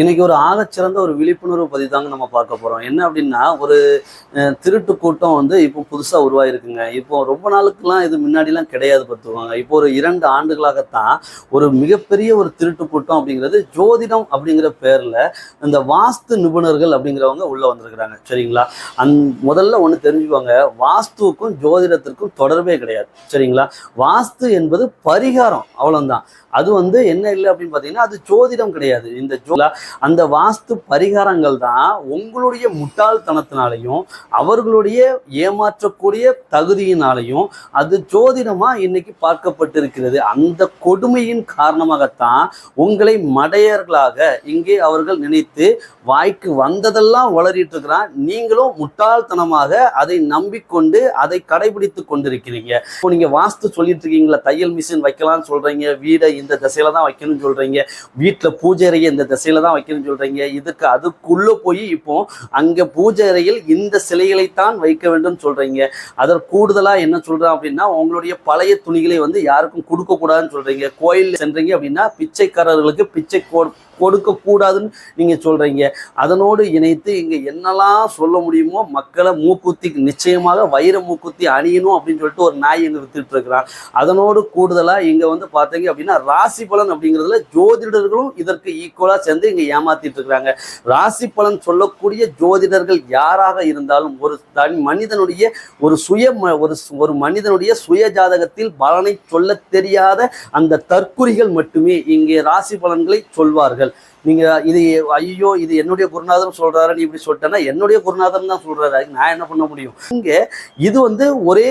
இன்னைக்கு ஒரு ஆகச்சிறந்த ஒரு விழிப்புணர்வு பதிவு தாங்க நம்ம பார்க்க போறோம். என்ன அப்படின்னா ஒரு திருட்டு கூட்டம் வந்து இப்போ புதுசாக உருவாயிருக்குங்க. இப்போ ரொம்ப நாளுக்குலாம் இது முன்னாடிலாம் கிடையாது பார்த்துக்கோங்க. இப்போ ஒரு இரண்டு ஆண்டுகளாகத்தான் ஒரு மிகப்பெரிய ஒரு திருட்டு கூட்டம் அப்படிங்கிறது ஜோதிடம் அப்படிங்கிற பேர்ல இந்த வாஸ்து நிபுணர்கள் அப்படிங்கிறவங்க உள்ள வந்திருக்கிறாங்க. சரிங்களா? அந் முதல்ல ஒன்று தெரிஞ்சுக்கோங்க. வாஸ்துவுக்கும் ஜோதிடத்திற்கும் தொடர்பே கிடையாது. சரிங்களா? வாஸ்து என்பது பரிகாரம். அவ்வளோதான் அது வந்து என்ன இல்லை அப்படின்னு பார்த்தீங்கன்னா அது ஜோதிடம் கிடையாது. இந்த ஜோலா அந்த வாஸ்து பரிகாரங்கள் தான் உங்களுடைய முட்டாள்தனத்தினாலையும் அவர்களுடைய ஏமாற்றக்கூடிய தகுதியினாலையும் அது ஜோதிடமா இன்னைக்கு பார்க்கப்பட்டிருக்கிறது. அந்த கொடுமையின் காரணமாகத்தான் உங்களை மடையர்களாக இங்கே அவர்கள் நினைத்து வாய்க்கு வந்ததெல்லாம் வளரிட்டு இருக்கிறான். நீங்களும் முட்டாள்தனமாக அதை நம்பிக்கொண்டு அதை கடைபிடித்து கொண்டிருக்கிறீங்க. இப்போ நீங்க வாஸ்து சொல்லிட்டு இருக்கீங்களா? தையல் மிஷின் வைக்கலாம்னு சொல்றீங்க. வீடை இந்த திசையில தான் வைக்கணும்னு சொல்றீங்க. வீட்டுல பூஜை அறையை இந்த திசையில தான் வைக்கணும்னு சொல்றீங்க. இதுக்கு அதுக்குள்ள போய் இப்போ அங்க பூஜை அறையில் இந்த சிலைகளைத்தான் வைக்க வேண்டும் சொல்றீங்க. அதற்கு கூடுதலா என்ன சொல்றேன் அப்படின்னா உங்களுடைய பழைய துணிகளை வந்து யாருக்கும் கொடுக்க கூடாதுன்னு சொல்றீங்க. கோயில் சென்றீங்க அப்படின்னா பிச்சைக்காரர்களுக்கு பிச்சை கோ கொடுக்கக்கூடாதுன்னு நீங்கள் சொல்கிறீங்க அதனோடு இணைத்து இங்கே என்னெல்லாம் சொல்ல முடியுமோ மக்களை மூக்குத்தி நிச்சயமாக வைர மூக்குத்தி அணியணும் அப்படின்னு சொல்லிட்டு ஒரு நாய் இங்கே வித்துட்டு இருக்கிறான். அதனோடு கூடுதலாக இங்கே வந்து பார்த்தீங்க அப்படின்னா ராசி பலன் அப்படிங்கிறதுல ஜோதிடர்களும் இதற்கு ஈக்குவலாக சேர்ந்து இங்கே ஏமாத்திட்டு இருக்கிறாங்க. ராசி பலன் சொல்லக்கூடிய ஜோதிடர்கள் யாராக இருந்தாலும் ஒரு தனி மனிதனுடைய ஒரு சுய ம- ஒரு ஒரு மனிதனுடைய சுய ஜாதகத்தில் பலனை சொல்ல தெரியாத அந்த தற்குறிகள் மட்டுமே இங்கே ராசி பலன்களை சொல்வார்கள். கொண்டிருக்கிறார்கள் நீங்க இது ஐயோ இது என்னுடைய குருநாதர் சொல்றாரு நீ இப்படி சொல்லிட்டேன்னா என்னுடைய குருநாதர் தான் சொல்றாரு. அதுக்கு நான் என்ன பண்ண முடியும்? இங்க இது வந்து ஒரே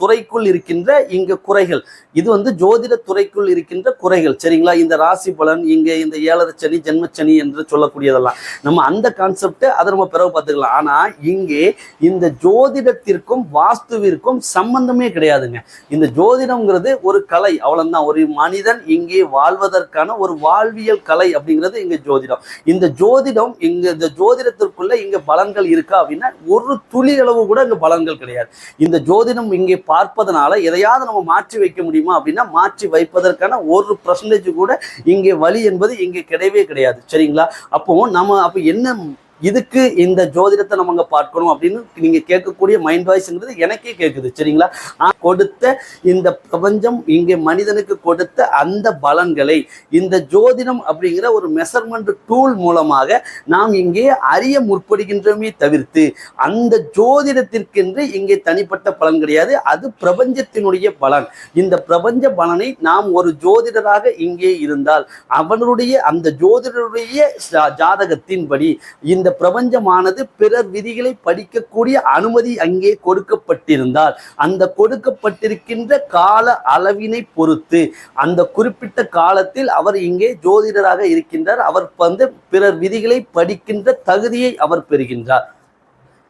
துறைக்குள் இருக்கின்ற இங்க குறைகள். இது வந்து ஜோதிட துறைக்குள் இருக்கின்ற குறைகள். சரிங்களா? இந்த ராசி பலன் இங்க இந்த ஏழரை சனி ஜென்மச்சனி என்று சொல்லக்கூடியதெல்லாம். நம்ம அந்த கான்செப்ட் அதை நம்ம பிறகு பார்த்துக்கலாம். ஆனா இங்கே இந்த ஜோதிடத்திற்கும் வாஸ்துவிற்கும் சம்பந்தமே கிடையாதுங்க. இந்த ஜோதிடம்ங்கிறது ஒரு கலை. அவ்வளவுதான். ஒரு மனிதன் இங்கே வாழ்வதற்கான ஒரு வாழ்வியல் கலை அப்படிங்கிறது இங்க ஜோதிடம். இந்த ஜோதிடம் இங்க இந்த ஜோதிடத்திற்குள்ள இங்க பலன்கள் இருக்கா அப்படின்னா ஒரு துளி அளவு கூட இங்க பலன்கள் கிடையாது. இந்த ஜோதிடம் இங்கே பார்ப்பதனால எதையாவது நம்ம மாற்றி வைக்க முடியுமா அப்படின்னா மாற்றி வைப்பதற்கான ஒரு பர்சன்டேஜ் கூட இங்கே வழி என்பது இங்கே கிடையவே கிடையாது. சரிங்களா? அப்போ நம்ம அப்போ என்ன இதுக்கு இந்த ஜோதிடத்தை நம்ம பார்க்கணும் அப்படின்னு நீங்க கேட்கக்கூடிய மைண்ட் வாய்ஸ்ங்கிறது எனக்கே கேட்குது சரிங்களா? கொடுத்த இந்த பிரபஞ்சம் இங்கே மனிதனுக்கு கொடுத்த அந்த பலன்களை இந்த ஜோதிடம் அப்படிங்கிற ஒரு மெஷர்மெண்ட் டூல் மூலமாக நாம் இங்கே அறிய முற்படுகின்றோமே தவிர்த்து அந்த ஜோதிடத்திற்கென்று இங்கே தனிப்பட்ட பலன் கிடையாது அது பிரபஞ்சத்தினுடைய பலன். இந்த பிரபஞ்ச பலனை நாம் ஒரு ஜோதிடராக இங்கே இருந்தால் அவனுடைய அந்த ஜோதிடருடைய ஜாதகத்தின்படி இந்த இந்த பிரபஞ்சமானது பிறர் விதிகளை படிக்கக்கூடிய அனுமதி அங்கே கொடுக்கப்பட்டிருந்தால் அந்த கொடுக்கப்பட்டிருக்கின்ற கால அளவினை பொறுத்து அந்த குறிப்பிட்ட காலத்தில் அவர் இங்கே ஜோதிடராக இருக்கின்றார். அவர் வந்து பிறர் விதிகளை படிக்கின்ற தகுதியை அவர் பெறுகின்றார்.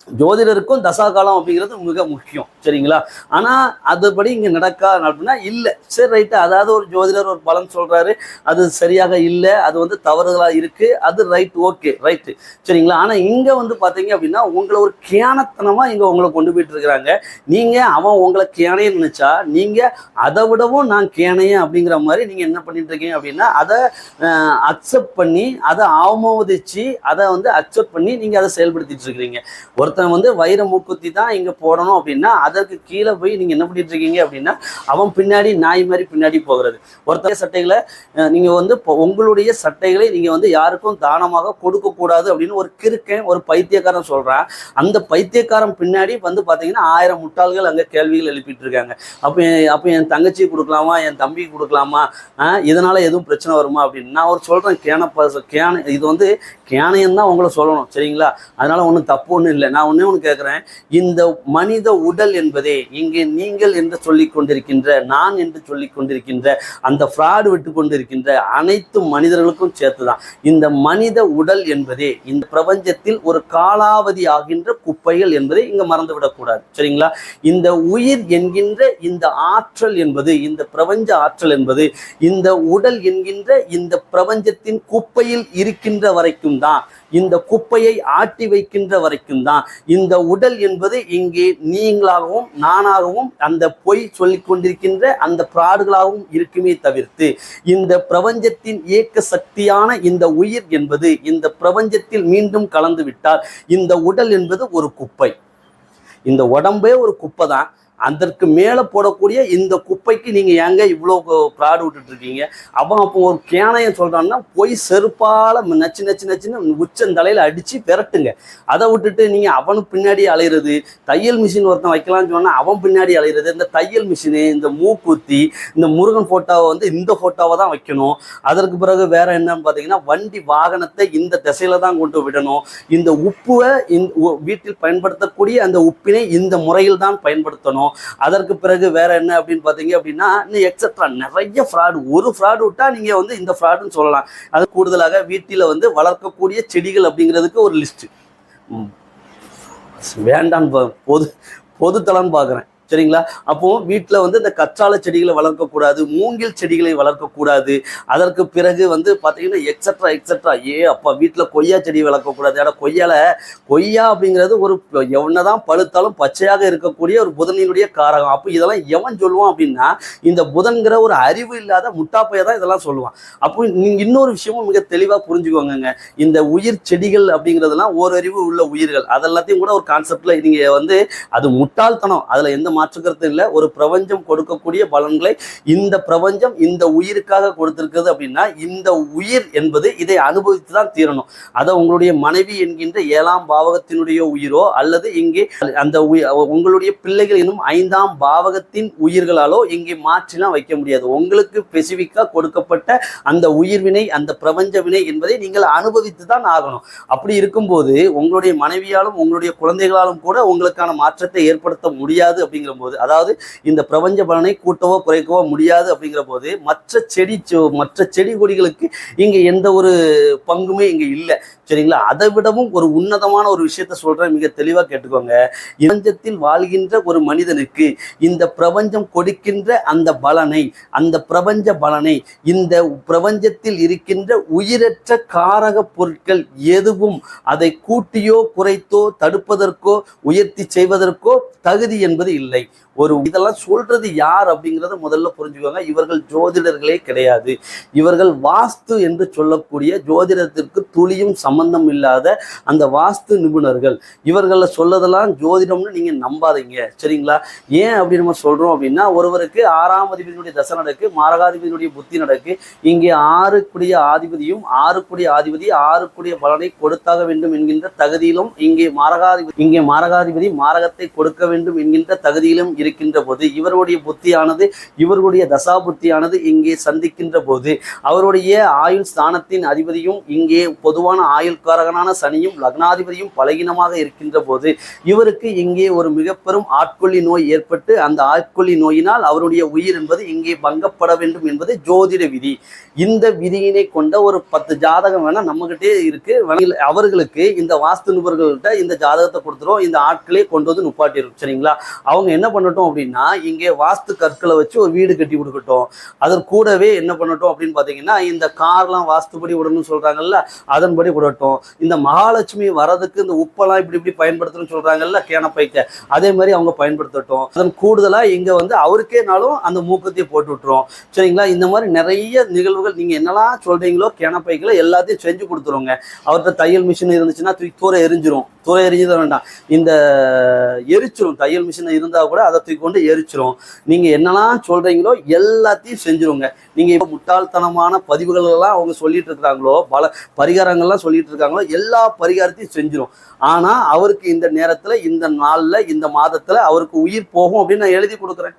ஜோதிடருக்கும் தசா காலம் அப்படிங்கிறது மிக முக்கியம் சரிங்களா? ஆனால் அதுபடி இங்கே நடக்கா அப்படின்னா இல்லை. சரி ரைட்டு அதாவது ஒரு ஜோதிடர் ஒரு பலன் சொல்கிறாரு அது சரியாக இல்லை அது வந்து தவறுதலாக இருக்கு அது ரைட் ஓகே ரைட்டு சரிங்களா? ஆனால் இங்கே வந்து பார்த்தீங்க அப்படின்னா உங்களை ஒரு கேனத்தனமா இங்கே உங்களை கொண்டு போயிட்டு இருக்கிறாங்க. நீங்கள் அவன் உங்களை கேனைன்னு நினச்சா நீங்கள் அதை விடவும் நான் கேனையன் அப்படிங்கிற மாதிரி நீங்கள் என்ன பண்ணிட்டு இருக்கீங்க அப்படின்னா அதை அக்செப்ட் பண்ணி அதை அவமோதிச்சு அதை வந்து அக்செப்ட் பண்ணி நீங்கள் அதை செயல்படுத்திட்டு இருக்கிறீங்க. ஒருத்தன் வந்து வைர மூக்குத்தி தான் இங்கே போடணும் அப்படின்னா அதற்கு கீழே போய் நீங்கள் என்ன பண்ணிட்டு இருக்கீங்க அப்படின்னா அவன் பின்னாடி நாய் மாதிரி பின்னாடி போகிறது. ஒருத்தர் சட்டைகளை நீங்கள் வந்து இப்போ உங்களுடைய சட்டைகளை நீங்கள் வந்து யாருக்கும் தானமாக கொடுக்கக்கூடாது அப்படின்னு ஒரு கிறுக்கன் ஒரு பைத்தியக்காரன் சொல்கிறான் அந்த பைத்தியக்காரன் பின்னாடி வந்து பார்த்தீங்கன்னா ஆயிரம் முட்டாள்கள் அங்கே கேள்விகள் எழுப்பிட்டு இருக்காங்க. அப்போ என்- அப்போ என் தங்கச்சி கொடுக்கலாமா? என் தம்பி கொடுக்கலாமா? இதனால் எதுவும் பிரச்சனை வருமா அப்படின்னு. நான் ஒரு சொல்கிறேன் கேன கேன இது வந்து கேனையன் தான் உங்களை சொல்லணும் சரிங்களா? அதனால் ஒன்றும் தப்பு ஒன்றும் இல்லை. நான் நான் ஒன்று ஒன்று கேட்குறேன் இந்த மனித உடல் என்பதே இங்கே நீங்கள் என்று சொல்லிக் கொண்டிருக்கின்ற நான் என்று சொல்லிக் கொண்டிருக்கின்ற அந்த ஃப்ராடு விட்டு கொண்டிருக்கின்ற அனைத்து மனிதர்களுக்கும் சேர்த்து தான் இந்த மனித உடல் என்பதே இந்த பிரபஞ்சத்தில் ஒரு காலாவதி ஆகின்ற குப்பைகள் என்பதை இங்கே மறந்துவிடக்கூடாது சரிங்களா? இந்த உயிர் என்கின்ற இந்த ஆற்றல் என்பது இந்த பிரபஞ்ச ஆற்றல் என்பது இந்த உடல் என்கின்ற இந்த பிரபஞ்சத்தின் குப்பையில் இருக்கின்ற வரைக்கும் தான் இந்த குப்பையை ஆட்டி வைக்கின்ற வரைக்கும் தான். இந்த உடல் என்பது இங்கே நீங்களாகவும் நானாகவும் அந்த பொய் சொல்லிக் கொண்டிருக்கின்ற அந்த பிராடுகளாகவும் இருக்குமே தவிர்த்து இந்த பிரபஞ்சத்தின் இயக்க சக்தியான இந்த உயிர் என்பது இந்த பிரபஞ்சத்தில் மீண்டும் கலந்து விட்டால் இந்த உடல் என்பது ஒரு குப்பை. இந்த உடம்பே ஒரு குப்பை தான் அதற்கு மேலே போடக்கூடிய இந்த குப்பைக்கு நீங்கள் ஏங்க இவ்வளோ ப்ராடு விட்டுட்டு இருக்கீங்க அவன் அப்போ ஒரு கேனையை சொல்கிறான்னா போய் செருப்பால் நச்சு நச்சு நச்சுன்னு உச்சந்தலையில் அடித்து விரட்டுங்க. அதை விட்டுட்டு நீங்கள் அவனுக்கு பின்னாடி அலையிறது தையல் மிஷின் ஒருத்தன் வைக்கலாம்னு சொன்னால் அவன் பின்னாடி அலையிறது இந்த தையல் மிஷினு இந்த மூக்குத்தி இந்த முருகன் ஃபோட்டோவை வந்து இந்த ஃபோட்டோவை தான் வைக்கணும். அதற்கு பிறகு வேறு என்னன்னு பார்த்தீங்கன்னா வண்டி வாகனத்தை இந்த திசையில தான் கொண்டு விடணும். இந்த உப்புவை இந்த உ- வீட்டில் பயன்படுத்தக்கூடிய அந்த உப்பினை இந்த முறையில் தான் பயன்படுத்தணும். அதற்கு பிறகு வேற என்ன அப்படின்னு பார்த்தீங்க அப்படின்னா இன்னும் எக்ஸட்ரா நிறைய ஃப்ராடு ஒரு ஃப்ராடு விட்டா நீங்க வந்து இந்த ஃப்ராடுன்னு சொல்லலாம். அது கூடுதலாக வீட்டில் வந்து வளர்க்கக்கூடிய செடிகள் அப்படிங்கிறதுக்கு ஒரு லிஸ்ட் வேண்டாம் பொது பொதுத்தலம் பார்க்குறேன். சரிங்களா? அப்போ வீட்டில் வந்து இந்த கற்றாழை செடிகளை வளர்க்கக்கூடாது மூங்கில் செடிகளை வளர்க்கக்கூடாது அதற்கு பிறகு வந்து பார்த்தீங்கன்னா எக்ஸட்ரா எக்ஸட்ரா ஏ அப்பா வீட்டில் கொய்யா செடி வளர்க்கக்கூடாது ஏன்னா கொய்யால கொய்யா அப்படிங்கிறது ஒரு எவனதான் பழுத்தாலும் பச்சையாக இருக்கக்கூடிய ஒரு புதனினுடைய காரகம். அப்போ இதெல்லாம் எவன் சொல்லுவான் அப்படின்னா இந்த புதன்கிற ஒரு அறிவு இல்லாத முட்டாப்பைய தான் இதெல்லாம் சொல்லுவான். அப்போ நீங்க இன்னொரு விஷயமும் மிக தெளிவாக புரிஞ்சுக்கோங்க இந்த உயிர் செடிகள் அப்படிங்கிறதுலாம் ஓரறிவு உள்ள உயிர்கள். அதெல்லாத்தையும் கூட ஒரு கான்செப்ட்ல நீங்க வந்து அது முட்டாள்தனம். அதுல எந்த மாற்றுக்கிறது இல்லை ஒரு பிரபஞ்சம் கொடுக்கக்கூடிய பலன்களை இந்த பிரபஞ்சம் இந்த உயிருக்காக கொடுத்திருக்கிறது அப்படின்னா இந்த உயிர் என்பது இதை அனுபவித்து தான் தீரணும். அதை உங்களுடைய மனைவி என்கின்ற ஏழாம் பாவகத்தினுடைய உயிரோ அல்லது இங்கே அந்த உங்களுடைய பிள்ளைகள் என்னும் ஐந்தாம் பாவகத்தின் உயிர்களாலோ இங்கே மாற்றிலாம் வைக்க முடியாது. உங்களுக்கு ஸ்பெசிஃபிக்காக கொடுக்கப்பட்ட அந்த உயிர்வினை அந்த பிரபஞ்ச வினை என்பதை நீங்கள் அனுபவித்து தான் ஆகணும். அப்படி இருக்கும்போது உங்களுடைய மனைவியாலும் உங்களுடைய குழந்தைகளாலும் கூட உங்களுக்கான மாற்றத்தை ஏற்படுத்த முடியாது அப்படிங்கிற போது அதாவது இந்த பிரபஞ்ச பலனை கூட்டவோ குறைக்கவோ முடியாது அப்படிங்கிற போது மற்ற செடி மற்ற செடி கொடிகளுக்கு இங்க எந்த ஒரு பங்குமே இங்க இல்லை. சரிங்களா? அதை விடவும் ஒரு உன்னதமான ஒரு விஷயத்த சொல்றேன். மிக தெளிவா கேட்டுக்கோங்க. பிரபஞ்சத்தில் வாழ்கின்ற ஒரு மனிதனுக்கு இந்த பிரபஞ்சம் கொடுக்கின்ற அந்த பலனை அந்த பிரபஞ்ச பலனை இந்த பிரபஞ்சத்தில் இருக்கின்ற உயிரற்ற காரக பொருட்கள் எதுவும் அதை கூட்டியோ குறைத்தோ தடுப்பதற்கோ உயர்த்தி செய்வதற்கோ தகுதி என்பது இல்லை. ஒரு இதெல்லாம் சொல்றது யார் அப்படிங்கிறத முதல்ல புரிஞ்சுக்கோங்க இவர்கள் ஜோதிடர்களே கிடையாது. இவர்கள் வாஸ்து என்று சொல்லக்கூடிய ஜோதிடத்திற்கு துளியும் சம்பந்தம் இல்லாத அந்த வாஸ்து நிபுணர்கள். இவர்களை சொல்லதெல்லாம் ஜோதிடம்னு நீங்க நம்பாதீங்க. சரிங்களா? ஏன் அப்படி நம்ம சொல்றோம் அப்படின்னா ஒருவருக்கு ஆறாம் அதிபதியினுடைய தசை நடக்கு மாரகாதிபதியினுடைய புத்தி நடக்கு. இங்கே ஆறுக்குடிய ஆதிபதியும் ஆறுக்குடிய ஆதிபதி ஆறுக்குடிய பலனை கொடுத்தாக வேண்டும் என்கின்ற தகுதியிலும் இங்கே மாரகாதிபதி இங்கே மாரகாதிபதி மாரகத்தை கொடுக்க வேண்டும் என்கின்ற தகுதியிலும் இருக்கின்ற போது இவருடைய புத்தியானது இவர்களுடைய தசா புத்தியானது இங்கே சந்திக்கின்ற போது அவருடைய ஆயுள் ஸ்தானத்தின் அதிபதியும் இங்கே பொதுவான ஆயுள்காரகனான சனியும் லக்னாதிபதியும் பலகீனமாக இருக்கின்ற போது இவருக்கு இங்கே ஒரு மிக பெரும் ஆட்கொள்ளி நோய் ஏற்பட்டு அந்த ஆட்கொல்லி நோயினால் அவருடைய உயிர் என்பது இங்கே பங்கப்பட வேண்டும் என்பது ஜோதிட விதி. இந்த விதியினை கொண்ட ஒரு பத்து ஜாதகம் வேணா நம்மகிட்டே இருக்கு. அவர்களுக்கு இந்த வாஸ்து நிபுணர்கள்ட்ட இந்த ஜாதகத்தை கொடுத்துரும் இந்த ஆட்களே கொண்டு வந்து நுப்பாட்டிடும் சரிங்களா? அவங்க என்ன பண்ணட்டும்? அப்படின்னா இங்கே வாஸ்து கற்களை வச்சு ஒரு வீடு கட்டி கொடுக்கட்டும். அதன் கூடவே என்ன பண்ணட்டும் அப்படின்னு பார்த்தீங்கன்னா இந்த கார்லாம் வாஸ்துபடி விடணும்னு சொல்கிறாங்கல்ல அதன்படி விடட்டும். இந்த மகாலட்சுமி வரதுக்கு இந்த உப்பெல்லாம் இப்படி இப்படி பயன்படுத்தணும்னு சொல்கிறாங்கல்ல கேனப்பைக்க அதே மாதிரி அவங்க பயன்படுத்தட்டும். அதன் கூடுதலாக இங்கே வந்து அவருக்கேனாலும் அந்த மூக்கத்தையே போட்டு விட்டுரும். சரிங்களா? இந்த மாதிரி நிறைய நிகழ்வுகள் நீங்கள் என்னெல்லாம் சொல்கிறீங்களோ கேனப்பைகளை எல்லாத்தையும் செஞ்சு கொடுத்துருங்க. அவர்கிட்ட தையல் மிஷின் இருந்துச்சுன்னா தூக்கி தூர எரிஞ்சிரும். தூர எரிஞ்சது வேண்டாம். இந்த எரிச்சிரும். தையல் மிஷின் இருந்தால் கூட அதை தூக்கி கொண்டு எரிச்சிரும். நீங்கள் என்னெல்லாம் சொல்கிறீங்களோ எல்லாத்தையும் செஞ்சிருங்க. நீங்கள் இப்போ முட்டாள்தனமான பதிவுகளெல்லாம் அவங்க சொல்லிட்டு இருக்கிறாங்களோ பல பரிகாரங்கள்லாம் சொல்லிட்டு இருக்காங்களோ எல்லா பரிகாரத்தையும் செஞ்சிரும். ஆனால் அவருக்கு இந்த நேரத்தில் இந்த நாளில் இந்த மாதத்தில் அவருக்கு உயிர் போகும் அப்படின்னு நான் எழுதி கொடுக்குறேன்.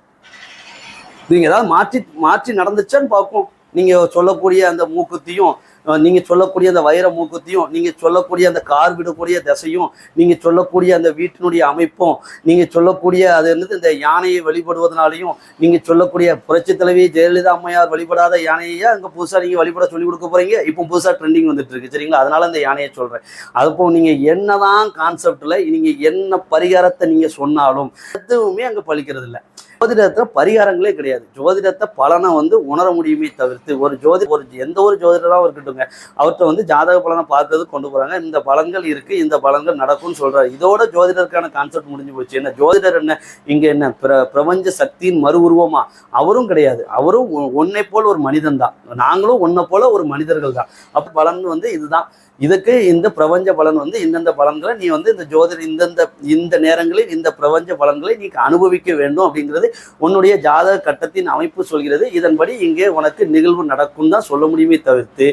நீங்கள் ஏதாவது மாற்றி மாற்றி நடந்துச்சான்னு பார்ப்போம். நீங்கள் சொல்லக்கூடிய அந்த மூக்குத்தியும் நீங்கள் சொல்லக்கூடிய அந்த வைர மூக்கத்தையும் நீங்கள் சொல்லக்கூடிய அந்த கார் விடக்கூடிய திசையும் நீங்கள் சொல்லக்கூடிய அந்த வீட்டினுடைய அமைப்பும் நீங்கள் சொல்லக்கூடிய அது என்னது இந்த யானையை வழிபடுவதனாலையும் நீங்கள் சொல்லக்கூடிய புரட்சி தலைவி ஜெயலலிதா அம்மையார் வழிபடாத யானையை அங்கே புதுசாக நீங்கள் வழிபட சொல்லி கொடுக்க போறீங்க? இப்போ புதுசாக ட்ரெண்டிங் வந்துட்டு இருக்கு சரிங்களா? அதனால அந்த யானையை சொல்கிறேன் அதுப்போ நீங்க என்னதான் கான்செப்டில் நீங்கள் என்ன பரிகாரத்தை நீங்கள் சொன்னாலும் எதுவுமே அங்கே பழிக்கிறது இல்லை ஜோதிடத்துல பரிகாரங்களே கிடையாது. ஜோதிடத்தை பலனை வந்து உணர முடியுமே தவிர்த்து ஒரு ஜோதி ஒரு எந்த ஒரு ஜோதிடராகவும் இருக்கட்டுங்க அவர்கிட்ட வந்து ஜாதக பலனை பார்க்கறது கொண்டு போறாங்க. இந்த பலன்கள் இருக்கு இந்த பலன்கள் நடக்கும்னு சொல்றாரு. இதோட ஜோதிடருக்கான கான்செப்ட் முடிஞ்சு போச்சு. என்ன ஜோதிடர் என்ன? இங்க என்ன பிர பிரபஞ்ச சக்தியின் மறு உருவமா? அவரும் கிடையாது. அவரும் ஒன்னை உன்னை ஒரு மனிதன் தான். நாங்களும் உன்னை போல ஒரு மனிதர்கள் தான். அப்ப பலன் வந்து இதுதான். இதுக்கு இந்த பிரபஞ்ச பலன் வந்து இந்தந்த பலன்களை நீ வந்து இந்த ஜோதிட இந்தந்த இந்த நேரங்களில் இந்த பிரபஞ்ச பலன்களை நீ அனுபவிக்க வேண்டும் அப்படிங்கிறது உன்னுடைய ஜாதக கட்டத்தின் அமைப்பு சொல்கிறது. இதன்படி இங்கே உனக்கு நிகழ்வு நடக்கும் தான் சொல்ல முடியுமே தவிர்த்து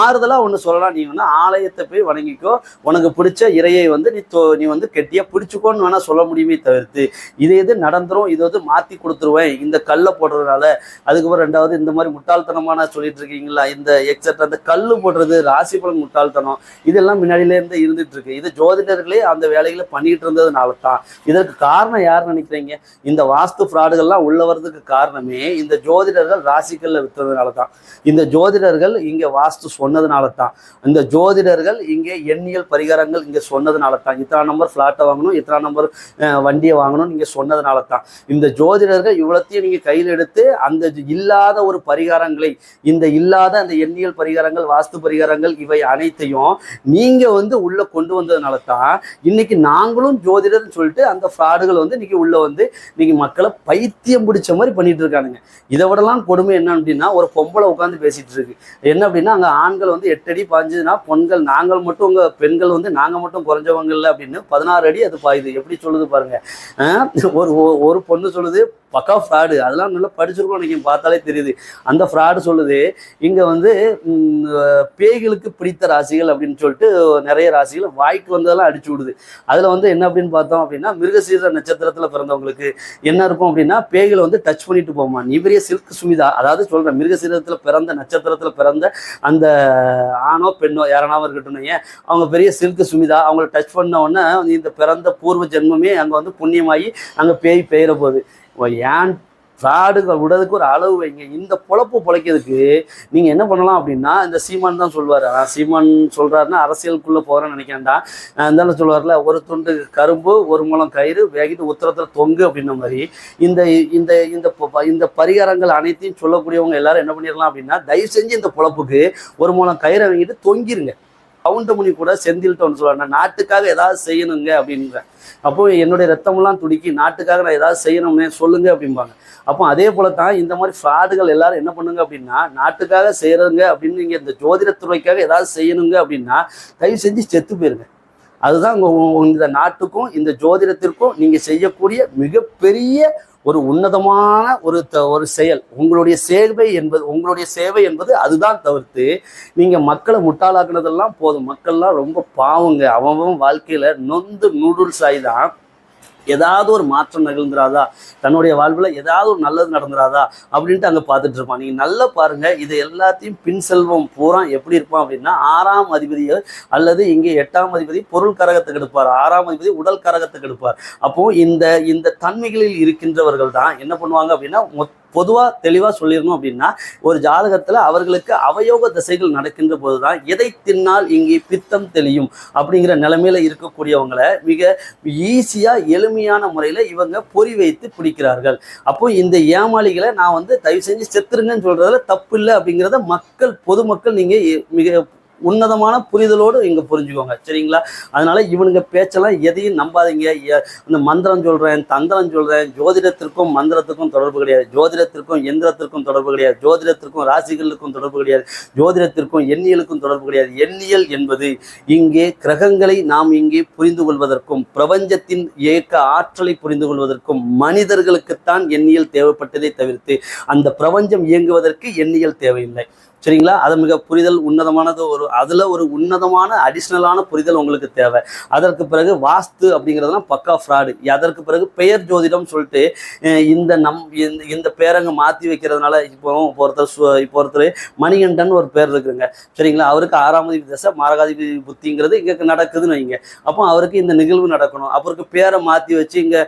ஆறுதலா ஒன்று சொல்லலாம். நீ வந்து ஆலயத்தை போய் வணங்கிக்கோ. உனக்கு பிடிச்ச இறையை வந்து நீ நீ வந்து கெட்டியாக பிடிச்சிக்கோன்னு வேணால் சொல்ல முடியுமே தவிர்த்து இது எது நடந்துரும் இது வந்து மாத்தி கொடுத்துருவேன். இந்த கல்லை போடுறதுனால அதுக்கப்புறம் ரெண்டாவது இந்த மாதிரி முட்டாள்தனமான சொல்லிட்டு இருக்கீங்களா? இந்த எக்ஸட்ரா இந்த கல்லு போடுறது ராசி பலன் முட்டாள்தனம் இதெல்லாம் முன்னாடியில இருந்து இருந்துட்டு இருக்கு. இது ஜோதிடர்களே அந்த வேலைகளை பண்ணிட்டு இருந்ததுனால தான் இதற்கு காரணம் யார் நினைக்கிறீங்க? இந்த வாஸ்து ஃப்ராடுகள்லாம் உள்ள வர்றதுக்கு காரணமே இந்த ஜோதிடர்கள் ராசிக்கல்ல வித்ததுனால தான் இந்த ஜோதிடர்கள் இங்கே வாஸ்து சொன்னதுனால தான் இந்த ஜோதிடர்கள் இங்கே எண்ணியல் பரிகாரங்கள் இங்கே சொன்னதுனால தான் இத்தனை நம்பர் ஃப்ளாட்டை வாங்கணும் இத்தனை நம்பர் வண்டியை வாங்கணும்னு இங்கே சொன்னதுனால தான் இந்த ஜோதிடர்கள் இவ்வளோத்தையும் நீங்கள் கையில் எடுத்து அந்த இல்லாத ஒரு பரிகாரங்களை இந்த இல்லாத அந்த எண்ணியல் பரிகாரங்கள் வாஸ்து பரிகாரங்கள் இவை அனைத்தையும் நீங்கள் வந்து உள்ள கொண்டு வந்ததுனால தான் இன்னைக்கு நாங்களும் ஜோதிடர்னு சொல்லிட்டு அந்த ஃப்ராடுகள் வந்து இன்னைக்கு உள்ள வந்து இன்னைக்கு மக்களை பைத்தியம் பிடிச்ச மாதிரி பண்ணிட்டு இருக்கானுங்க. இதை விடலாம் கொடுமை என்ன அப்படின்னா ஒரு பொம்பளை உட்காந்து பேசிட்டு இருக்கு. என்ன அப்படின்னா அங்கே ஆண்கள் வந்து எட்டு அடி பாஞ்சதுன்னா பெண்கள் நாங்கள் மட்டும் உங்க பெண்கள் வந்து நாங்க மட்டும் குறைஞ்சவங்க இல்லை அப்படின்னு பதினாறு அடி அது பாயுது. எப்படி சொல்லுது பாருங்க. ஒரு ஒ- ஒரு பொண்ணு சொல்லுது பக்கா ஃப்ராடு அதெல்லாம் நல்லா படிச்சிருக்கோம் நீங்க பார்த்தாலே தெரியுது. அந்த ஃப்ராடு சொல்லுது இங்க வந்து பேய்களுக்கு பிடித்த ராசிகள் அப்படின்னு சொல்லிட்டு நிறைய ராசிகள் வாய்க்கு வந்ததெல்லாம் அடிச்சு விடுது. அதுல வந்து என்ன அப்படின்னு பார்த்தோம் அப்படின்னா மிருகசீர நட்சத்திரத்துல பிறந்தவங்களுக்கு என்ன இருக்கும்? அப்படின்னா பேய்களை வந்து டச் பண்ணிட்டு போமா நீ பெரிய சில்க் சுமிதா. அதாவது சொல்றேன் மிருகசீரத்தில் பிறந்த நட்சத்திரத்தில் பிறந்த அந்த ஆணோ பெண்ணோ யாரானாவும் இருக்கட்டும் ஏன் அவங்க பெரிய சில்க் சுமிதா. அவங்கள டச் பண்ண உடனே இந்த பிறந்த பூர்வ ஜென்மமே அங்கே வந்து புண்ணியமாகி அங்கே பேய் பெயர போகுது ஏன் ராடுகள் விடுறதுக்கு ஒரு அளவு வைங்க. இந்த பொழப்பு பொழைக்கிறதுக்கு நீங்க என்ன பண்ணலாம் அப்படின்னா இந்த சீமான் தான் சொல்லுவார் சீமான் சொல்றாருன்னா அரசியலுக்குள்ள போறேன்னு நினைக்கிறேன்டா. இருந்தாலும் சொல்லுவார்ல ஒரு துண்டு கரும்பு ஒரு முழம் கயிறு வேகிட்டு உத்தரத்துல தொங்கு அப்படின்ன மாதிரி. இந்த இந்த இந்த ப- இந்த பரிகாரங்கள் அனைத்தையும் சொல்லக்கூடியவங்க எல்லாரும் என்ன பண்ணிடலாம் அப்படின்னா தயவு செஞ்சு இந்த பொழப்புக்கு ஒரு முழம் கயிறை வாங்கிட்டு தொங்கிருங்க. கவுண்டமணி கூட செந்தில்ட்டோன்னு சொல்லுவாங்க நான் நாட்டுக்காக ஏதாவது செய்யணுங்க அப்படின்ற அப்போ என்னுடைய ரத்தமெல்லாம் துடிக்கி நாட்டுக்காக நான் ஏதாவது செய்யணும்னே சொல்லுங்க அப்படிம்பாங்க. அப்போ அதே போல தான் இந்த மாதிரி ஃப்ராடுகள் எல்லாரும் என்ன பண்ணுங்க அப்படின்னா நாட்டுக்காக செய்யறதுங்க அப்படின்னு நீங்கள் இந்த ஜோதிடத்துறைக்காக ஏதாவது செய்யணுங்க அப்படின்னா தயவு செஞ்சு செத்து போயிருங்க. அதுதான் உங்க- இந்த நாட்டுக்கும் இந்த ஜோதிடத்திற்கும் நீங்க செய்யக்கூடிய மிகப்பெரிய ஒரு உன்னதமான ஒரு த- ஒரு செயல். உங்களுடைய சேவை என்பது உங்களுடைய சேவை என்பது அதுதான் தவிர்த்து நீங்க மக்களை முட்டாளாக்குனதெல்லாம் போதும். மக்கள்லாம் ரொம்ப பாவங்க. அவன் அவன் வாழ்க்கையில நொந்து நூடுல்ஸ் ஆகி தான் ஏதாவது ஒரு மாற்றம் நிகழ்ந்துராதா? தன்னுடைய வாழ்வில் ஏதாவது ஒரு நல்லது நடந்துராதா? அப்படின்ட்டு அங்கே பார்த்துட்டு இருப்பான் நீங்கள் நல்லா பாருங்க இது எல்லாத்தையும் பின் செல்வம் பூரா எப்படி இருப்பான் அப்படின்னா ஆறாம் அதிபதியை அல்லது இங்கே எட்டாம் அதிபதி பொருள் கரகத்துக்கு எடுப்பார். ஆறாம் அதிபதி உடல் கரகத்துக்கு எடுப்பார். அப்போது இந்த இந்த தன்மைகளில் இருக்கின்றவர்கள் தான் என்ன பண்ணுவாங்க அப்படின்னா மொத்த பொதுவாக தெளிவாக சொல்லிடணும் அப்படின்னா ஒரு ஜாதகத்தில் அவர்களுக்கு அவயோக திசைகள் நடக்கின்ற போது தான் எதை தின்னால் இங்கே பித்தம் தெளியும் அப்படிங்கிற நிலைமையில் இருக்கக்கூடியவங்களை மிக ஈஸியாக எளிமையான முறையில் இவங்க பொறி வைத்து பிடிக்கிறார்கள். அப்போ இந்த ஏமாளிகளை நான் வந்து தயவு செஞ்சு செத்துருங்கன்னு சொல்கிறதுல தப்பு இல்லை அப்படிங்கிறத மக்கள் பொதுமக்கள் நீங்கள் மிக உன்னதமான புரிதலோடு இங்க புரிஞ்சுக்கோங்க சரிங்களா? அதனால இவனுங்க பேச்செல்லாம் எதையும் நம்பாதீங்க. இந்த மந்திரம் சொல்றேன் தந்திரம் சொல்றேன் ஜோதிடத்திற்கும் மந்திரத்துக்கும் தொடர்பு கிடையாது. ஜோதிடத்திற்கும் எந்திரத்திற்கும் தொடர்பு கிடையாது. ஜோதிடத்திற்கும் ராசிகளுக்கும் தொடர்பு கிடையாது. ஜோதிடத்திற்கும் எண்ணியலுக்கும் தொடர்பு கிடையாது. எண்ணியல் என்பது இங்கே கிரகங்களை நாம் இங்கே புரிந்து கொள்வதற்கும் பிரபஞ்சத்தின் இயக்க ஆற்றலை புரிந்து கொள்வதற்கும் மனிதர்களுக்குத்தான் எண்ணியல் தேவைப்பட்டதை தவிர்த்து அந்த பிரபஞ்சம் இயங்குவதற்கு எண்ணியல் தேவையில்லை. சரிங்களா? அது மிக புரிதல் உன்னதமானது ஒரு அதில் ஒரு உன்னதமான அடிஷ்னலான புரிதல் உங்களுக்கு தேவை. அதற்கு பிறகு வாஸ்து அப்படிங்கிறதுலாம் பக்கா ஃப்ராடு அதற்கு பிறகு பெயர் ஜோதிடம் சொல்லிட்டு இந்த நம் இந்த- இந்த பேரங்க மாற்றி வைக்கிறதுனால இப்போ ஒருத்தர் இப்போ ஒருத்தர் மணிகண்டன் ஒரு பேர் இருக்குங்க. சரிங்களா? அவருக்கு ஆறாம் தசை மாரகாதிபதி புத்திங்கிறது இங்கே நடக்குதுன்னு வைங்க. அப்போ அவருக்கு இந்த நிகழ்வு நடக்கணும். அவருக்கு பேரை மாற்றி வச்சு இங்கே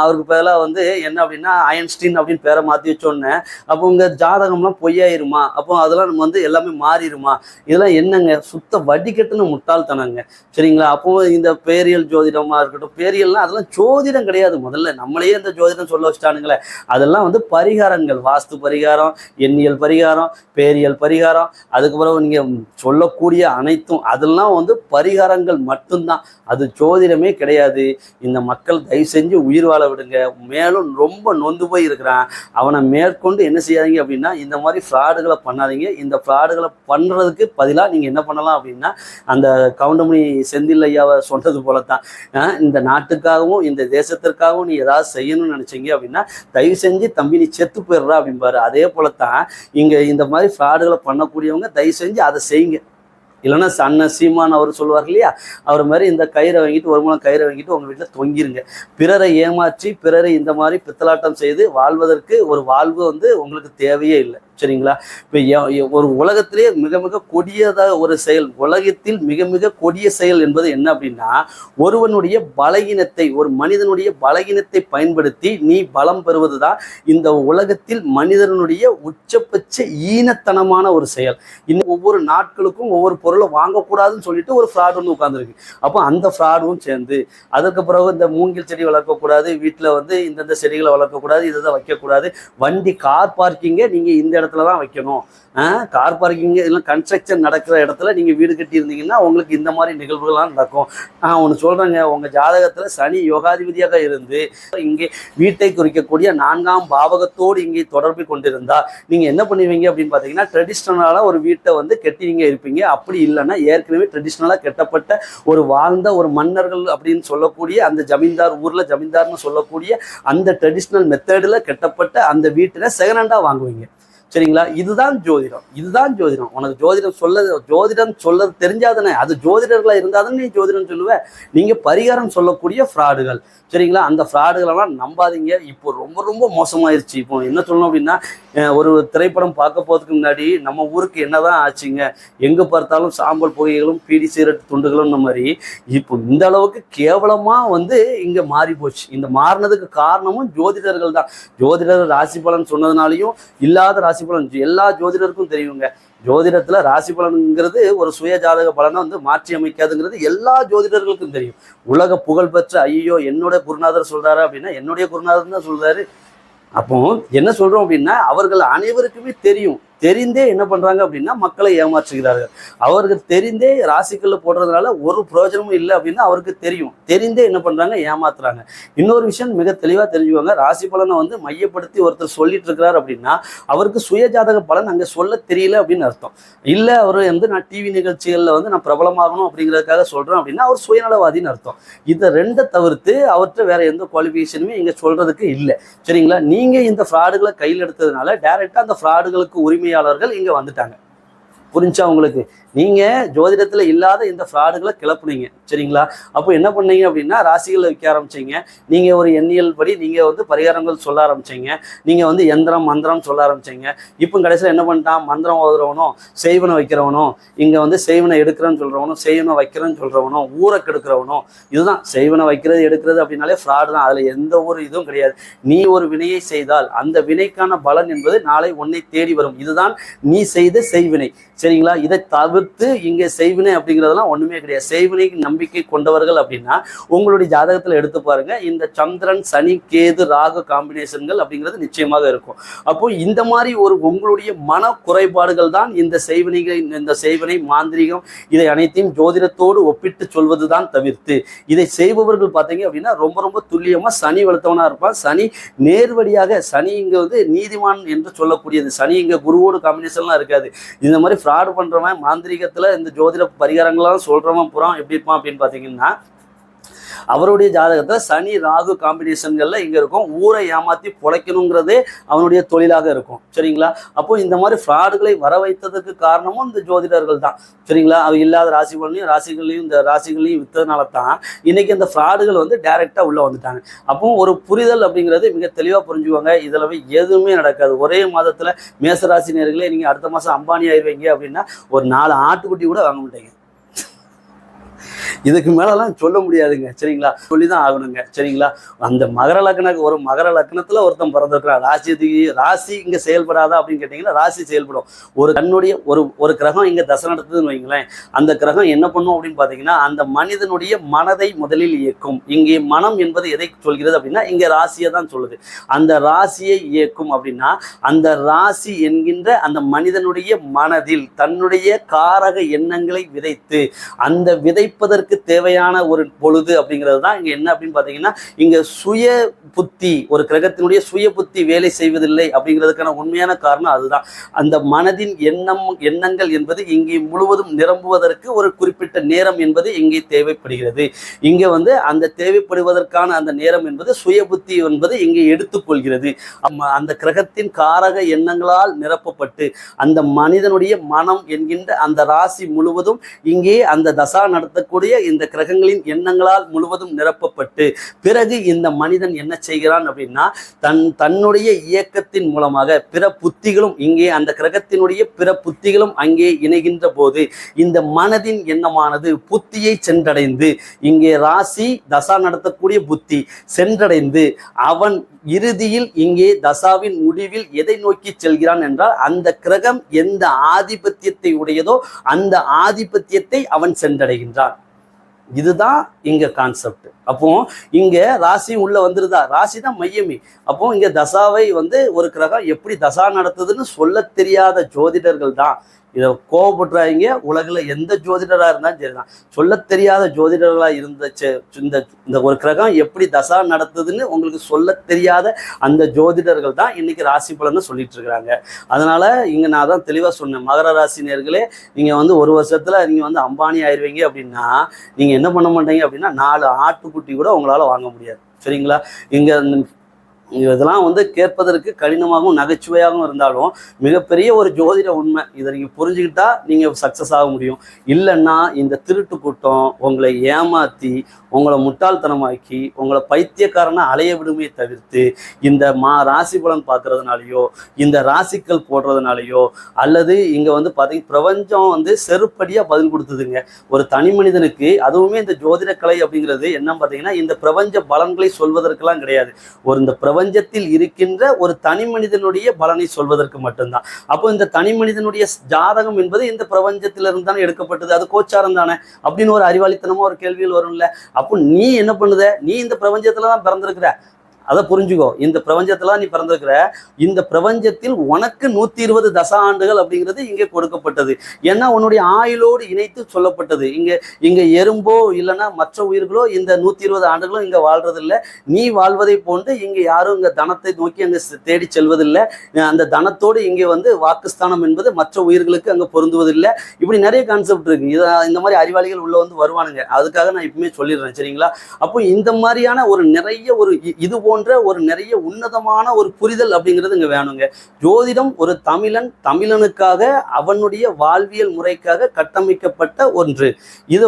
அவருக்கு பேரெல்லாம் வந்து என்ன அப்படின்னா அயன்ஸ்டீன் அப்படின்னு பேரை மாற்றி வச்சோன்னே அப்போ உங்கள் ஜாதகம்லாம் பொய்யாயிருமா? அப்போ அதில் இதெல்லாம் நம்ம வந்து எல்லாமே மாறிடுமா? இதெல்லாம் என்னங்க? சுத்த வடிகட்டுன முட்டாள்தனங்க. சரிங்களா? அப்போ இந்த பேரியல் ஜோதிடமா இருக்கட்டும் பேரியல்னா அதெல்லாம் ஜோதிடம் கிடையாது முதல்ல. நம்மளையே இந்த ஜோதிடம் சொல்ல வச்சுட்டானுங்களே. அதெல்லாம் வந்து பரிகாரங்கள். வாஸ்து பரிகாரம் எண்ணியல் பரிகாரம் பேரியல் பரிகாரம் அதுக்கப்புறம் நீங்க சொல்லக்கூடிய அனைத்தும் அதெல்லாம் வந்து பரிகாரங்கள் மட்டும்தான். அது ஜோதிடமே கிடையாது. இந்த மக்கள் தயவு செஞ்சு உயிர் வாழ விடுங்க. மேலும் ரொம்ப நொந்து போய் இருக்கிறான் அவனை மேற்கொண்டு என்ன செய்யாதீங்க அப்படின்னா இந்த மாதிரி ஃப்ராடுகளை பண்ணாதீங்க. இந்த ஃப்ராடுகளை பண்ணுறதுக்கு பதிலாக நீங்கள் என்ன பண்ணலாம் அப்படின்னா அந்த கவுண்டமணி செந்தில் ஐயாவை சொன்னது போல தான் இந்த நாட்டுக்காகவும் இந்த தேசத்திற்காகவும் நீ ஏதாவது செய்யணும்னு நினச்சிங்க அப்படின்னா தயவு செஞ்சு தம்பி நீ செத்து போயிடுறா அப்படிம்பாரு. அதே போல தான் இங்கே இந்த மாதிரி ஃப்ராடுகளை பண்ணக்கூடியவங்க தயவு செஞ்சு அதை செய்யுங்க. இல்லைன்னா அண்ணன் சீமான் அவர் சொல்லுவார் இல்லையா? அவர் மாதிரி இந்த கயிறை வாங்கிட்டு ஒரு மூலம் கயிறை வாங்கிட்டு உங்கள் வீட்டில் தொங்கிருங்க. பிறரை ஏமாற்றி பிறரை இந்த மாதிரி பித்தலாட்டம் செய்து வாழ்வதற்கு ஒரு வாழ்வு வந்து உங்களுக்கு தேவையே இல்லை. சரிங்களா? இப்போ ஒரு உலகத்திலேயே மிக மிக கொடியதாக ஒரு செயல் உலகத்தில் மிக மிக கொடிய செயல் என்பது என்ன அப்படின்னா ஒருவனுடைய பலகீனத்தை ஒரு மனிதனுடைய பலகீனத்தை பயன்படுத்தி நீ பலம் பெறுவது தான் இந்த உலகத்தில் மனிதனுடைய உச்சபட்ச ஈனத்தனமான ஒரு செயல். இன்னும் ஒவ்வொரு நாட்களுக்கும் ஒவ்வொரு பொருளை வாங்கக்கூடாதுன்னு சொல்லிட்டு ஒரு ஃப்ராட் ஒன்று உட்காந்துருக்கு அப்போ அந்த ஃப்ராடும் சேர்ந்து அதற்கு பிறகு இந்த மூங்கில் செடி வளர்க்கக்கூடாது வீட்டில் வந்து இந்தந்த செடிகளை வளர்க்கக்கூடாது இதை தான் வைக்கக்கூடாது. வண்டி கார் பார்க்கிங்கே நீங்கள் இந்த இடத்துல தான் வைக்கணும். கார் பார்க்கிங் இல்லை கன்ஸ்ட்ரக்ஷன் நடக்கிற இடத்துல நீங்கள் வீடு கட்டி இருந்தீங்கன்னா உங்களுக்கு இந்த மாதிரி நிகழ்வுகள்லாம் நடக்கும். நான் ஒன்று சொல்கிறேங்க உங்கள் ஜாதகத்தில் சனி யோகாதிபதியாக இருந்து இங்கே வீட்டை குறிக்கக்கூடிய நான்காம் பாவகத்தோடு இங்கே தொடர்பு கொண்டிருந்தா நீங்கள் என்ன பண்ணுவீங்க அப்படின்னு பார்த்தீங்கன்னா ட்ரெடிஷ்னலாக ஒரு வீட்டை வந்து கட்டினீங்க இருப்பீங்க. அப்படி இல்லைன்னா ஏற்கனவே ட்ரெடிஷ்னலாக கட்டப்பட்ட ஒரு வாழ்ந்த ஒரு மன்னர்கள் அப்படின்னு சொல்லக்கூடிய அந்த ஜமீன்தார் ஊரில் ஜமீன்தார்னு சொல்லக்கூடிய அந்த ட்ரெடிஷ்னல் மெத்தடில் கட்டப்பட்ட அந்த வீட்டில் செகண்ட் ஹேண்டாக வாங்குவீங்க. சரிங்களா? இதுதான் ஜோதிடம். இதுதான் ஜோதிடம். உனக்கு ஜோதிடம் சொல்ல ஜோதிடம் சொல்ல தெரிஞ்சாதானே அது ஜோதிடர்களாக இருந்தாதானே நீ ஜோதிடம் சொல்லுவ? நீங்கள் பரிகாரம் சொல்லக்கூடிய ஃப்ராடுகள். சரிங்களா? அந்த ஃப்ராடுகளெல்லாம் நம்பாதீங்க. இப்போ ரொம்ப ரொம்ப மோசமாயிருச்சு. இப்போ என்ன சொல்லணும் அப்படின்னா ஒரு திரைப்படம் பார்க்க போகிறதுக்கு முன்னாடி நம்ம ஊருக்கு என்னதான் ஆச்சுங்க? எங்கே பார்த்தாலும் சாம்பல் புகைகளும் பீடி சிகரெட் துண்டுகளும் இந்த மாதிரி. இப்போ இந்த அளவுக்கு கேவலமாக வந்து இங்கே மாறி போச்சு. இந்த மாறினதுக்கு காரணமும் ஜோதிடர்கள் தான். ஜோதிடர் ராசி பலன் சொன்னதுனாலையும் இல்லாத ராசி ராசி பலன் எல்லா ஜோதிடருக்கும் தெரியுங்க. ஜோதிடத்துல ராசி பலனுங்கிறது ஒரு சுய ஜாதக பலனை வந்து மாற்றி அமைக்காதுங்கிறது எல்லா ஜோதிடர்களுக்கும் தெரியும். உலக புகழ்பெற்ற ஐயோ என்னோட குருநாதர் சொல்றாரு அப்படின்னா என்னுடைய குருநாதர் தான் சொல்றாரு. அப்போ என்ன சொல்றோம் அப்படின்னா அவர்கள் அனைவருக்குமே தெரியும். தெரிந்தே என்ன பண்றாங்க அப்படின்னா மக்களை ஏமாற்றுகிறார்கள். அவருக்கு தெரிந்தே ராசிக்கல்ல போடுறதுனால ஒரு பிரயோஜனமும் இல்லை அப்படின்னு அவருக்கு தெரியும். தெரிந்தே என்ன பண்றாங்க? ஏமாத்துறாங்க. இன்னொரு விஷயம் மிக தெளிவா தெரிஞ்சுக்குவாங்க ராசி பலனை வந்து மையப்படுத்தி ஒருத்தர் சொல்லிட்டு இருக்கிறார் அப்படின்னா அவருக்கு சுயஜாதக பலன் அங்க சொல்ல தெரியல அப்படின்னு அர்த்தம். இல்ல அவர் வந்து நான் டிவி நிகழ்ச்சிகள்ல வந்து நான் பிரபலமாகணும் அப்படிங்கிறதுக்காக சொல்றேன் அப்படின்னா அவர் சுயநலவாதின்னு அர்த்தம். இதை ரெண்டை தவிர்த்து அவர்கிட்ட வேற எந்த குவாலிஃபிகேஷனுமே இங்க சொல்றதுக்கு இல்லை. சரிங்களா? நீங்க இந்த ஃப்ராடுகளை கையில் எடுத்ததுனால டைரக்டா அந்த ஃப்ராடுகளுக்கு உரிமை உரிமையாளர்கள் இங்க வந்துட்டாங்க. புரிஞ்சா உங்களுக்கு? நீங்க ஜோதிடத்துல இல்லாத இந்த ஃப்ராடுகளை கிளப்புனீங்க. சரிங்களா? அப்போ என்ன பண்ணீங்க அப்படின்னா ராசிகளை விற்க ஆரம்பிச்சீங்க. நீங்க ஒரு எண்ணியல் படி நீங்க வந்து பரிகாரங்கள் சொல்ல ஆரம்பிச்சீங்க. நீங்க வந்து எந்திரம் மந்திரம் சொல்ல ஆரம்பிச்சீங்க. இப்போ கடைசியில் என்ன பண்ணிட்டான்? மந்திரம் ஓதுறவனும் செய்வனை வைக்கிறவனும் இங்க வந்து செய்வனை எடுக்கிறேன்னு சொல்றவனும் செய்வனை வைக்கிறேன்னு சொல்றவனும் ஊரை கெடுக்கிறவனும் இதுதான். செய்வனை வைக்கிறது எடுக்கிறது அப்படின்னாலே ஃப்ராடு தான். அதுல எந்த ஒரு இதுவும் கிடையாது. நீ ஒரு வினையை செய்தால் அந்த வினைக்கான பலன் என்பது நாளை உன்னை தேடி வரும். இதுதான் நீ செய்த செய்வினை. சரிங்களா? இதை தவிர்த்து இங்கே செய்வினை அப்படிங்கிறதெல்லாம் ஒன்றுமே கிடையாது. செய்வினைக்கு நம்பிக்கை கொண்டவர்கள் அப்படின்னா உங்களுடைய ஜாதகத்தில் எடுத்து பாருங்க. இந்த சந்திரன் சனி கேது ராகு காம்பினேஷன்கள் அப்படிங்கிறது நிச்சயமாக இருக்கும். அப்போ இந்த மாதிரி ஒரு உங்களுடைய மன குறைபாடுகள் தான் இந்த செய்வினைகள் இந்த செய்வினை மாந்திரிகம் இதை அனைத்தையும் ஜோதிடத்தோடு ஒப்பிட்டு சொல்வது தான் தவிர்த்து. இதை செய்பவர்கள் பார்த்தீங்க அப்படின்னா ரொம்ப ரொம்ப துல்லியமாக சனி வளர்த்தவனாக இருப்பான். சனி நேர்வழியாக சனி இங்கே வந்து நீதிமான் என்று சொல்லக்கூடியது. சனி இங்கே குருவோடு காம்பினேஷன்லாம் இருக்காது. இந்த மாதிரி ஃப்ராடு பண்ணுறவன் மாந்திரி மாந்திரிகத்துல இந்த ஜோதிட பரிகாரங்கள்லாம் சொல்கிறவன் புறம் எப்படி இருப்பான் அப்படின்னு பார்த்தீங்கன்னா அவருடைய ஜாதகத்தில் சனி ராகு காம்பினேஷன்கள்ல இங்க இருக்கும். ஊரை ஏமாத்தி புழைக்கணுங்கிறதே அவனுடைய தொழிலாக இருக்கும். சரிங்களா? அப்போ இந்த மாதிரி ஃப்ராடுகளை வர வைத்ததுக்கு காரணமும் இந்த ஜோதிடர்கள் தான். சரிங்களா? அவ இல்லாத ராசி ராசிகளையும் இந்த ராசிகளையும் வித்ததுனால தான் இன்னைக்கு இந்த ஃப்ராடுகள் வந்து டைரக்டா உள்ள வந்துட்டாங்க. அப்போ ஒரு புரிதல் அப்படிங்கிறது மிக தெளிவா புரிஞ்சுக்குவாங்க இதுல எதுவுமே நடக்காது. ஒரே மாதத்துல மேசராசி நேர்களே நீங்க அடுத்த மாசம் அம்பானி ஆயிடுவீங்க அப்படின்னா ஒரு நாலு ஆட்டுக்குட்டி கூட வாங்க மாட்டீங்க. இதுக்கு மேலெல்லாம் சொல்ல முடியாதுங்க. சரிங்களா? சொல்லிதான் ஆகணுங்க. சரிங்களா? அந்த மகர லக்னக்கு ஒரு மகர லக்னத்துல ஒருத்தன் பிறந்திருக்கிறான். ராசி ராசி இங்க செயல்படாதா அப்படின்னு கேட்டீங்கன்னா ராசி செயல்படும். ஒரு கண்ணுடைய ஒரு ஒரு கிரகம் இங்க தசை நடத்துதுன்னு வைங்களேன். அந்த கிரகம் என்ன பண்ணும் அப்படின்னு பாத்தீங்கன்னா அந்த மனிதனுடைய மனதை முதலில் இயக்கும். இங்கே மனம் என்பது எதை சொல்கிறது அப்படின்னா இங்க ராசியை தான் சொல்லுது. அந்த ராசியை இயக்கும் அப்படின்னா அந்த ராசி என்கின்ற அந்த மனிதனுடைய மனதில் தன்னுடைய காரக எண்ணங்களை விதைத்து அந்த விதைப்பதற்கு தேவையான ஒரு பொழுது அப்படிங்கிறது தான் இங்கே என்ன அப்படின்னு பார்த்தீங்கன்னா இங்கே சுய புத்தி ஒரு கிரகத்தினுடைய சுய புத்தி வேலை செய்வதில்லை அப்படிங்கிறதுக்கான உண்மையான காரணம் அதுதான். அந்த மனதின் எண்ணம் எண்ணங்கள் என்பது இங்கே முழுவதும் நிரம்புவதற்கு ஒரு குறிப்பிட்ட நேரம் என்பது இங்கே தேவைப்படுகிறது. இங்கே வந்து அந்த தேவைப்படுவதற்கான அந்த நேரம் என்பது சுய புத்தி என்பது இங்கே எடுத்துக்கொள்கிறது. அந்த கிரகத்தின் காரக எண்ணங்களால் நிரப்பப்பட்டு அந்த மனிதனுடைய மனம் என்கின்ற அந்த ராசி முழுவதும் இங்கே அந்த தசா நடத்தக்கூடிய இந்த கிரகங்களின் எண்ணங்களால் முழுவதும் நிரப்பப்பட்டு பிறகு இந்த மனிதன் என்ன செய்கிறான் அப்படின்னா தன் தன்னுடைய இயக்கத்தின் மூலமாக பிற புத்திகளும் இங்கே அந்த கிரகத்தினுடைய பிற புத்திகளும் அங்கே இணைகின்ற போது இந்த மனதின் எண்ணமானது புத்தியை சென்றடைந்து இங்கே ராசி தசா நடத்தக்கூடிய புத்தி சென்றடைந்து அவன் இறுதியில் இங்கே தசாவின் முடிவில் எதை நோக்கி செல்கிறான் என்றால் அந்த கிரகம் எந்த ஆதிபத்தியத்தை உடையதோ அந்த ஆதிபத்தியத்தை அவன் சென்றடைகின்றான். இதுதான் இங்க கான்செப்ட் அப்போ இங்க ராசி உள்ள வந்துருதா? ராசி தான் மையமே. அப்போ இங்க தசாவை வந்து ஒரு கிரகம் எப்படி தசா நடத்துதுன்னு சொல்ல தெரியாத ஜோதிடர்கள் தான். இதை கோவப்படுறாங்க உலகில் எந்த ஜோதிடராக இருந்தாலும் சரிதான். சொல்ல தெரியாத ஜோதிடர்களாக இருந்த செ- இந்த இந்த ஒரு கிரகம் எப்படி தசா நடத்துதுன்னு உங்களுக்கு சொல்ல தெரியாத அந்த ஜோதிடர்கள் தான் இன்னைக்கு ராசி பலன்னு சொல்லிட்டு இருக்கிறாங்க. அதனால இங்க நான் தான் தெளிவாக சொன்னேன். மகர ராசி நேர்களே நீங்க வந்து ஒரு வருஷத்துல நீங்க வந்து அம்பானி ஆயிடுவீங்க அப்படின்னா நீங்க என்ன பண்ண மாட்டீங்க அப்படின்னா நாலு ஆட்டுக்குட்டி கூட உங்களால வாங்க முடியாது. சரிங்களா? இங்கே இதெல்லாம் வந்து கேட்பதற்கு கடினமாகவும் நகைச்சுவையாகவும் இருந்தாலும் மிகப்பெரிய ஒரு ஜோதிட உண்மை. இதை நீங்கள் புரிஞ்சுக்கிட்டா நீங்கள் சக்ஸஸ் ஆக முடியும். இல்லைன்னா இந்த திருட்டு கூட்டம் உங்களை ஏமாற்றி உங்களை முட்டாள்தனமாக்கி உங்களை பைத்தியக்காரனை அலைய விடுமே தவிர்த்து இந்த மா ராசி பலன் பார்க்கறதுனாலையோ இந்த ராசிக்கல் போடுறதுனாலையோ அல்லது இங்கே வந்து பார்த்தீங்க பிரபஞ்சம் வந்து செருப்படியாக பதில் கொடுத்ததுங்க. ஒரு தனி மனிதனுக்கு அதுவுமே இந்த ஜோதிட கலை அப்படிங்கிறது என்ன பார்த்தீங்கன்னா இந்த பிரபஞ்ச பலன்களை சொல்வதற்கெல்லாம் கிடையாது. ஒரு இந்த பிரபஞ்ச பிரபஞ்சத்தில் இருக்கின்ற ஒரு தனி மனிதனுடைய பலனை சொல்வதற்கு மட்டும்தான். அப்போ இந்த தனி மனிதனுடைய ஜாதகம் என்பது இந்த பிரபஞ்சத்திலிருந்து தானே எடுக்கப்பட்டது. அது கோச்சாரம் தானே? அப்படின்னு ஒரு அறிவாளித்தனமா ஒரு கேள்வியில் வரும்ல. அப்போ நீ என்ன பண்ணுத? நீ இந்த பிரபஞ்சத்துல தான் பிறந்திருக்கிற. அதை புரிஞ்சுக்கோ. இந்த பிரபஞ்சத்துல நீ பிறந்திருக்கிற. இந்த பிரபஞ்சத்தில் உனக்கு நூத்தி இருபது தச ஆண்டுகள் அப்படிங்கிறது இங்கே கொடுக்கப்பட்டது. ஏன்னா உன்னுடைய ஆயுளோடு இணைத்து சொல்லப்பட்டது. இங்க இங்க எறும்போ இல்லைன்னா மற்ற உயிர்களோ இந்த நூத்தி இருபது ஆண்டுகளும் இங்க வாழ்றது நீ வாழ்வதை போன்று இங்க யாரும் இங்க தனத்தை நோக்கி அங்க தேடி செல்வதில்லை. அந்த தனத்தோடு இங்கே வந்து வாக்குஸ்தானம் என்பது மற்ற உயிர்களுக்கு அங்க பொருந்துவதில்லை. இப்படி நிறைய கான்செப்ட் இருக்கு. இதை இந்த மாதிரி அறிவாளிகள் உள்ள வந்து வருவானுங்க. அதுக்காக நான் இப்பவுமே சொல்லிடுறேன். சரிங்களா? அப்போ இந்த மாதிரியான ஒரு நிறைய ஒரு இது இது போன்ற ஒரு நிறைய உன்னதமான ஒரு புரிதல் அப்படிங்கிறது இங்க வேணுங்க. ஜோதிடம் ஒரு தமிழன் தமிழனுக்காக அவனுடைய வாழ்வியல் முறைக்காக கட்டமைக்கப்பட்ட ஒன்று. இது